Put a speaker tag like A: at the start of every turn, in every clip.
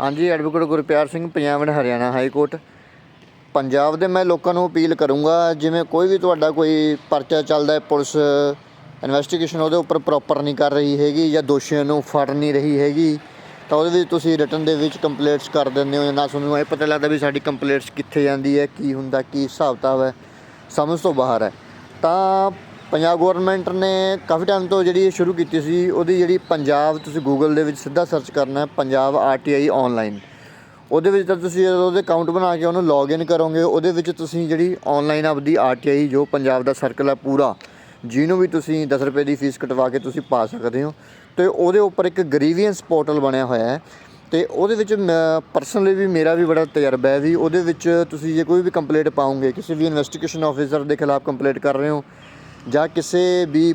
A: ਹਾਂਜੀ advocate Gurpyar Singh, Punjab and Haryana high court Punjab ਦੇ ਮੈਂ ਲੋਕਾਂ ਨੂੰ ਅਪੀਲ ਕਰੂੰਗਾ, ਜਿਵੇਂ ਕੋਈ ਵੀ ਤੁਹਾਡਾ ਕੋਈ ਪਰਚਾ ਚੱਲਦਾ ਹੈ, ਪੁਲਿਸ ਇਨਵੈਸਟੀਗੇਸ਼ਨ ਉਹਦੇ ਉੱਪਰ ਪ੍ਰੋਪਰ ਨਹੀਂ ਕਰ ਰਹੀ ਹੈਗੀ ਜਾਂ ਦੋਸ਼ੀਆਂ ਨੂੰ ਫੜ ਨਹੀਂ ਰਹੀ ਹੈਗੀ, ਤਾਂ ਉਹਦੇ ਵਿੱਚ ਤੁਸੀਂ ਰਿਟਨ ਦੇ ਵਿੱਚ ਕੰਪਲੇਂਟਸ ਕਰ ਦਿੰਦੇ ਹੋ ਨਾ ਤੁਹਾਨੂੰ ਇਹ ਪਤਾ ਲੱਗਦਾ ਵੀ ਸਾਡੀ ਕੰਪਲੇਂਟਸ ਕਿੱਥੇ ਜਾਂਦੀ ਹੈ, ਕੀ ਹੁੰਦਾ, ਕੀ ਹਿਸਾਬ ਕਿਤਾਬ ਹੈ, ਸਮਝ ਤੋਂ ਬਾਹਰ ਹੈ। ਤਾਂ ਪੰਜਾਬ ਗਵਰਨਮੈਂਟ ਨੇ ਕਾਫੀ ਟਾਈਮ ਤੋਂ ਜਿਹੜੀ ਇਹ ਸ਼ੁਰੂ ਕੀਤੀ ਸੀ, ਉਹਦੀ ਜਿਹੜੀ ਪੰਜਾਬ ਤੁਸੀਂ ਗੂਗਲ ਦੇ ਵਿੱਚ ਸਿੱਧਾ ਸਰਚ ਕਰਨਾ ਹੈ, ਪੰਜਾਬ ਆਰਟੀਆਈ ਆਨਲਾਈਨ ਉਹਦੇ ਵਿੱਚ ਤਾਂ ਤੁਸੀਂ ਉਹਦੇ ਅਕਾਊਂਟ ਬਣਾ ਕੇ ਉਹਨੂੰ ਲੌਗਇਨ ਕਰੋਗੇ, ਉਹਦੇ ਵਿੱਚ ਤੁਸੀਂ ਜਿਹੜੀ ਆਨਲਾਈਨ ਆਪਦੀ ਆਰਟੀਆਈ ਜੋ ਪੰਜਾਬ ਦਾ ਸਰਕਲ ਹੈ ਪੂਰਾ, ਜਿਹਨੂੰ ਵੀ ਤੁਸੀਂ 10 ਰੁਪਏ ਦੀ ਫੀਸ ਕਟਵਾ ਕੇ ਤੁਸੀਂ ਪਾ ਸਕਦੇ ਹੋ। ਤੇ ਉਹਦੇ ਉੱਪਰ ਇੱਕ ਗ੍ਰੀਵੀਅੰਸ ਪੋਰਟਲ ਬਣਿਆ ਹੋਇਆ ਹੈ। ਤੇ ਉਹਦੇ ਵਿੱਚ ਪਰਸਨਲੀ ਵੀ ਮੇਰਾ ਵੀ ਬੜਾ ਤਜਰਬਾ ਹੈ ਵੀ ਉਹਦੇ ਵਿੱਚ ਤੁਸੀਂ ਜੇ ਕੋਈ ਵੀ ਕੰਪਲੇਂਟ ਪਾਉਂਗੇ ਕਿਸੇ ਵੀ ਇਨਵੈਸਟੀਗੇਸ਼ਨ ਆਫੀਸਰ ਦੇ ਖਿਲਾਫ ਕੰਪਲੇਂਟ ਕਰ ਰਹੇ ਹੋ ਜਾਂ ਕਿਸੇ ਵੀ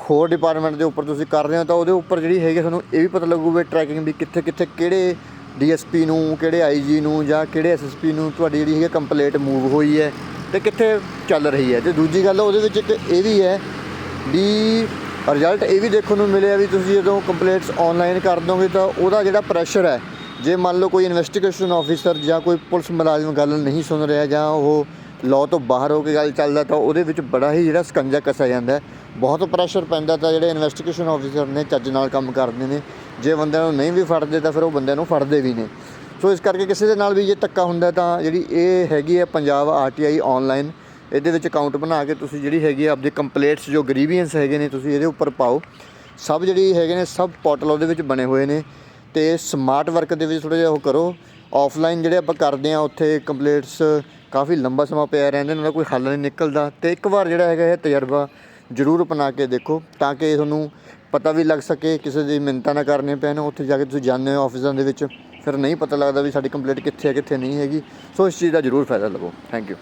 A: ਹੋਰ ਡਿਪਾਰਟਮੈਂਟ ਦੇ ਉੱਪਰ ਤੁਸੀਂ ਕਰ ਰਹੇ ਹੋ ਤਾਂ ਉਹਦੇ ਉੱਪਰ ਜਿਹੜੀ ਹੈਗੀ ਤੁਹਾਨੂੰ ਇਹ ਵੀ ਪਤਾ ਲੱਗੂ ਵੀ ਟਰੈਕਿੰਗ ਵੀ ਕਿੱਥੇ ਕਿੱਥੇ ਕਿਹੜੇ ਡੀਐਸਪੀ ਨੂੰ, ਕਿਹੜੇ ਆਈਜੀ ਨੂੰ ਜਾਂ ਕਿਹੜੇ ਐਸਐਸਪੀ ਨੂੰ ਤੁਹਾਡੀ ਜਿਹੜੀ ਹੈਗੀ ਕੰਪਲੇਂਟ ਮੂਵ ਹੋਈ ਹੈ ਤੇ ਕਿੱਥੇ ਚੱਲ ਰਹੀ ਹੈ। ਤੇ ਦੂਜੀ ਗੱਲ ਉਹਦੇ ਵਿੱਚ ਇੱਕ ਇਹ ਵੀ ਹੈ ਵੀ ਰਿਜ਼ਲਟ ਇਹ ਵੀ ਦੇਖਣ ਨੂੰ ਮਿਲਿਆ ਵੀ ਤੁਸੀਂ ਜਦੋਂ ਕੰਪਲੇਂਟਸ ਆਨਲਾਈਨ ਕਰ ਦੋਗੇ ਤਾਂ ਉਹਦਾ ਜਿਹੜਾ ਪ੍ਰੈਸ਼ਰ ਹੈ, ਜੇ ਮੰਨ ਲਓ ਕੋਈ ਇਨਵੈਸਟੀਗੇਸ਼ਨ ਆਫੀਸਰ ਜਾਂ ਕੋਈ ਪੁਲਿਸ ਮੁਲਾਜ਼ਮ ਗੱਲ ਨਹੀਂ ਸੁਣ ਰਿਹਾ ਜਾਂ ਉਹ ਲਾਅ ਤੋਂ ਬਾਹਰ ਹੋ ਕੇ ਗੱਲ ਚੱਲਦਾ ਤਾਂ ਉਹਦੇ ਵਿੱਚ ਬੜਾ ਹੀ ਜਿਹੜਾ ਸਕੰਜਾ ਕੱਸਿਆ ਜਾਂਦਾ ਬਹੁਤ ਪ੍ਰੈਸ਼ਰ ਪੈਂਦਾ ਤਾਂ ਜਿਹੜੇ ਇਨਵੈਸਟੀਗੇਸ਼ਨ ਆਫੀਸਰ ਨੇ, ਚੱਜ ਨਾਲ ਕੰਮ ਕਰਦੇ ਨੇ। ਜੇ ਬੰਦਿਆਂ ਨੂੰ ਨਹੀਂ ਵੀ ਫੜਦੇ ਤਾਂ ਫਿਰ ਉਹ ਬੰਦਿਆਂ ਨੂੰ ਫੜਦੇ ਵੀ ਨੇ। ਸੋ ਇਸ ਕਰਕੇ ਕਿਸੇ ਦੇ ਨਾਲ ਵੀ ਜੇ ਧੱਕਾ ਹੁੰਦਾ ਤਾਂ ਜਿਹੜੀ ਇਹ ਹੈਗੀ ਹੈ ਪੰਜਾਬ ਆਰਟੀਆਈ ਆਨਲਾਈਨ ਇਹਦੇ ਵਿੱਚ ਅਕਾਊਂਟ ਬਣਾ ਕੇ ਤੁਸੀਂ ਜਿਹੜੀ ਹੈਗੀ ਹੈ ਆਪਦੇ ਕੰਪਲੇਂਟਸ ਜੋ ਗਰੀਵੀਅੰਸ ਹੈਗੇ ਨੇ ਤੁਸੀਂ ਇਹਦੇ ਉੱਪਰ ਪਾਓ। ਸਭ ਜਿਹੜੀ ਹੈਗੇ ਨੇ ਸਭ ਪੋਰਟਲ ਉਹਦੇ ਵਿੱਚ ਬਣੇ ਹੋਏ ਨੇ ਤੇ ਸਮਾਰਟ ਵਰਕ ਦੇ ਵਿੱਚ ਥੋੜਾ ਜਿਹਾ ਉਹ ਕਰੋ। ਆਫਲਾਈਨ ਜਿਹੜੇ ਆਪਾਂ ਕਰਦੇ ਆ ਉੱਥੇ ਕੰਪਲੇਂਟਸ ਕਾਫੀ ਲੰਬਾ ਸਮਾਂ ਪਿਆ ਰਹਿੰਦੇ ਨੇ ਉਹਦਾ ਕੋਈ ਹੱਲ ਨਹੀਂ ਨਿਕਲਦਾ। ਤੇ ਇੱਕ ਵਾਰ ਜਿਹੜਾ ਹੈਗਾ ਇਹ ਤਜਰਬਾ ਜ਼ਰੂਰ ਅਪਣਾ ਕੇ ਦੇਖੋ, ਤਾਂ ਕਿ ਤੁਹਾਨੂੰ ਪਤਾ ਵੀ ਲੱਗ ਸਕੇ, ਕਿਸੇ ਦੀ ਮਿੰਨਤਾਂ ਨਾ ਕਰਨੀਆਂ ਪੈਣ, ਉੱਥੇ ਜਾ ਕੇ ਤੁਸੀਂ ਜਾਂਦੇ ਹੋ ਆਫਿਸਾਂ ਦੇ ਵਿੱਚ। ਫਿਰ ਨਹੀਂ ਪਤਾ ਲੱਗਦਾ ਵੀ ਸਾਡੀ ਕੰਪਲੇਂਟ ਕਿੱਥੇ ਹੈ, ਕਿੱਥੇ ਨਹੀਂ ਹੈਗੀ। ਸੋ ਇਸ ਚੀਜ਼ ਦਾ ਜ਼ਰੂਰ ਫਾਇਦਾ ਲਵੋ। Thank you